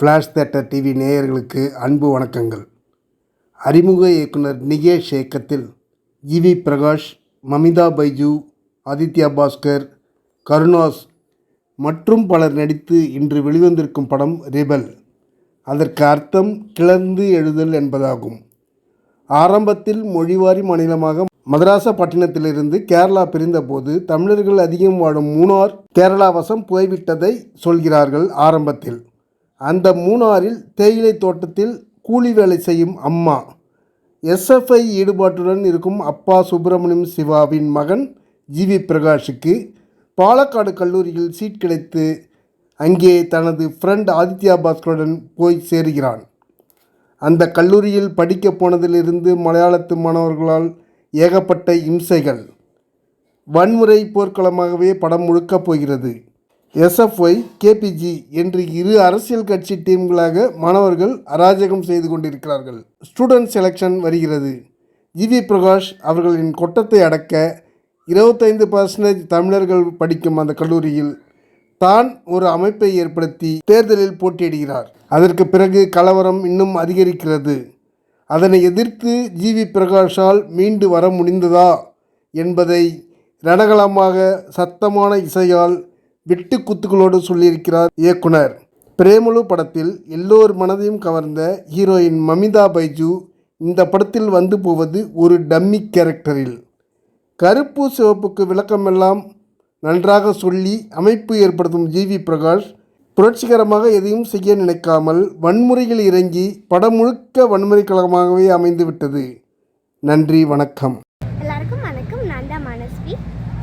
Flash theatre TV நேயர்களுக்கு அன்பு வணக்கங்கள். அறிமுக இயக்குனர் நிகேஷ் இயக்கத்தில் ஜிவி பிரகாஷ் மமிதா பைஜு ஆதித்யா பாஸ்கர் கருணாஸ் மற்றும் பலர் நடித்து இன்று வெளிவந்திருக்கும் படம் ரிபல் அதற்கு அர்த்தம் கிளர்ந்து எழுதல் என்பதாகும். ஆரம்பத்தில் மொழிவாரி மாநிலமாக மதராசப்பட்டினத்திலிருந்து கேரளா பிரிந்தபோது தமிழர்கள் அதிகம் வாழும் மூணார் கேரளா வசம் போய்விட்டதை சொல்கிறார்கள் ஆரம்பத்தில். அந்த மூணாரில் தேயிலை தோட்டத்தில் கூலி வேலை செய்யும் அம்மா. எஸ்எஃப்ஐ ஈடுபாட்டுடன் இருக்கும் அப்பா சுப்பிரமணியம் சிவாவின் மகன் ஜிவி பிரகாஷுக்கு பாலக்காடு கல்லூரியில் சீட் கிடைத்து அங்கே தனது ஃப்ரெண்ட் ஆதித்யா பாஸ்கருடன் போய் சேருகிறான். அந்த கல்லூரியில் படிக்க போனதிலிருந்து மலையாளத்து மாணவர்களால் ஏகப்பட்ட இம்சைகள். வன்முறை போர்க்களமாகவே படம் முழுக்கப் போகிறது. எஸ்எஃப்ஒய் கேபிஜி என்று இரு அரசியல் கட்சி டீம்களாக மாணவர்கள் அராஜகம் செய்து கொண்டிருக்கிறார்கள். ஸ்டூடெண்ட் செலெக்ஷன் வருகிறது. ஜிவி பிரகாஷ் அவர்களின் கொட்டத்தை அடக்க இருபத்தைந்து பர்சன்டேஜ் தமிழர்கள் படிக்கும் அந்த கல்லூரியில் தான் ஒரு அமைப்பை ஏற்படுத்தி தேர்தலில் போட்டியிடுகிறார். அதற்கு பிறகு கலவரம் இன்னும் அதிகரிக்கிறது. அதனை எதிர்த்து ஜிவி பிரகாஷால் மீண்டு வர முடிந்ததா என்பதை ரணகலமாக சத்தமான இசையால் வெட்டு குத்துக்களோடு சொல்லியிருக்கிறார் இயக்குனர். பிரேமலு படத்தில் எல்லோர் மனதையும் கவர்ந்த ஹீரோயின் மமிதா பைஜு இந்த படத்தில் வந்து போவது ஒரு டம்மி கேரக்டரில். கருப்பு சிவப்புக்கு விளக்கமெல்லாம் நன்றாக சொல்லி அமைப்பு ஏற்படுத்தும் ஜிவி பிரகாஷ் புரட்சிகரமாக எதையும் செய்ய நினைக்காமல் வன்முறையில் இறங்கி படம் முழுக்க வன்முறை கழகமாகவே அமைந்துவிட்டது. நன்றி வணக்கம். எல்லாருக்கும் வணக்கம். நான் தான் மனஸ்வி.